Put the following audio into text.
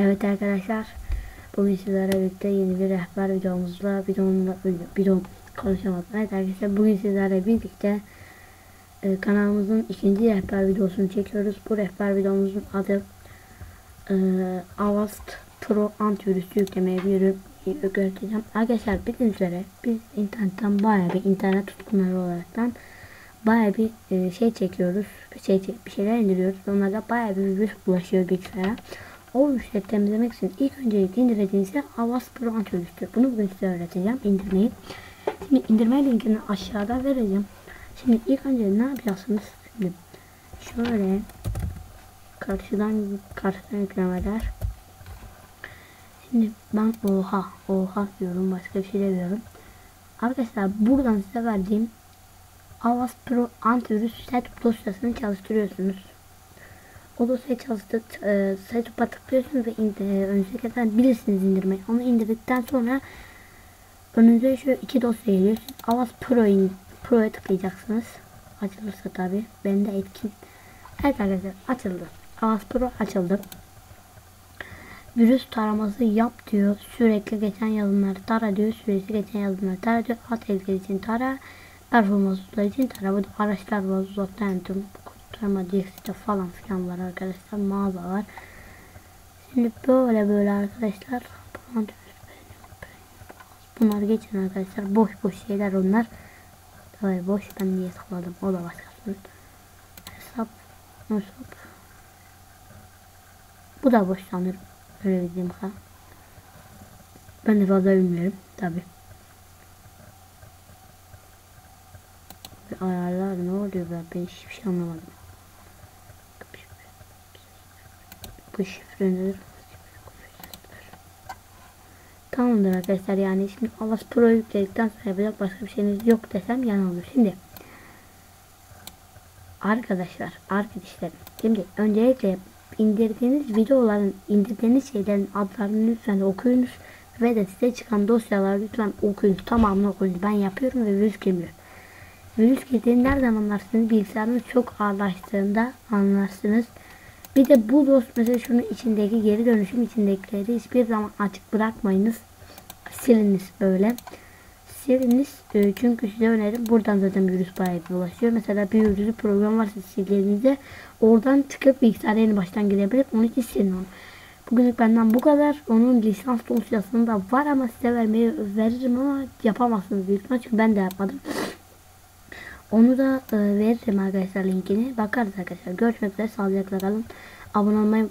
Evet arkadaşlar bugün sizlerle birlikte yeni bir rehber videomuzla bidonla bidon konuşamadım. Evet arkadaşlar bugün sizlerle birlikte e, kanalımızın ikinci rehber videosunu çekiyoruz. Bu rehber videomuzun adı e, Avast Pro antivirüsü yüklemeye bir ürün göstereceğim. Arkadaşlar bildiğiniz üzere biz internetten bayağı bir internet tutkunları olaraktan bayağı bir e, şey çekiyoruz. Şey, bir şeyler indiriyoruz. Onlarda bayağı bir virüs ulaşıyor bilgisayara. O temizlemek için ilk öncelikle indireceğiniz şey Avast Pro antivirüstür. Bunu bugün size öğreteceğim indirmeyi. Şimdi indirme linkini aşağıda vereceğim. Şimdi ilk önce ne yapacaksınız? Şimdi şöyle karşıdan karşıdan yüklemeler. Şimdi ben oha oha diyorum başka bir şey demiyorum. Arkadaşlar buradan size verdiğim Avast Pro antivirüs set dosyasını çalıştırıyorsunuz. O dosyayı çalıştık, e, setup'a tıklıyorsunuz ve e, önünüze gelen bilirsiniz indirmeyi. Onu indirdikten sonra önünüze şu iki dosya geliyor. Pro'yu Pro'ya tıklayacaksınız. Açılırsa tabi. Ben de etkin. Evet arkadaşlar açıldı. Avast Pro açıldı. Virüs taraması yap diyor. Sürekli geçen yazılımları tara diyor. Süresi geçen yazılımları tara diyor. At tehlikesi için tara. Performanslar için tara. Bu da araçlar var. Uzaktan kurtarma diyekste falan filan var arkadaşlar. Mağaza var. Şimdi böyle böyle arkadaşlar. Bunlar geçin arkadaşlar. Boş boş şeyler onlar. Tabii boş ben niye tıkladım. O da başkasının. Hesap. Hesap. Bu da boş sanırım. Öyle bildiğim kadar. Ben de fazla bilmiyorum. Tabi. Ayarlar ne oluyor ben, ben hiçbir şey anlamadım. Bu şifre? Tamamdır arkadaşlar yani şimdi Avast Pro yükledikten sonra yapacak başka bir şeyiniz yok desem yalan olur. Şimdi arkadaşlar arkadaşlar şimdi öncelikle indirdiğiniz videoların indirdiğiniz şeylerin adlarını lütfen okuyunuz ve de size çıkan dosyaları lütfen okuyunuz. Tamamını okuyunuz. Ben yapıyorum ve virüs girmiyor virüs girdiğini nereden anlarsınız? Bilgisayarınız çok ağırlaştığında anlarsınız bir de bu dost mesela şunun içindeki geri dönüşüm içindekileri hiçbir zaman açık bırakmayınız. Siliniz böyle siliniz e, çünkü size önerim buradan zaten virüs bayağı ulaşıyor mesela bir virüsü program varsa sildiğinizde oradan çıkıp bilgisayara yeni baştan girebilir. Onun için silin onu. Bugünlük benden bu kadar. Onun lisans dosyasında var ama size vermeyi veririm ama yapamazsınız büyük ihtimal. Çünkü ben de yapmadım onu da e, veririm arkadaşlar linkini. Bakarız arkadaşlar. Görüşmek üzere. Sağlıcakla kalın. Abone olmayı unutmayın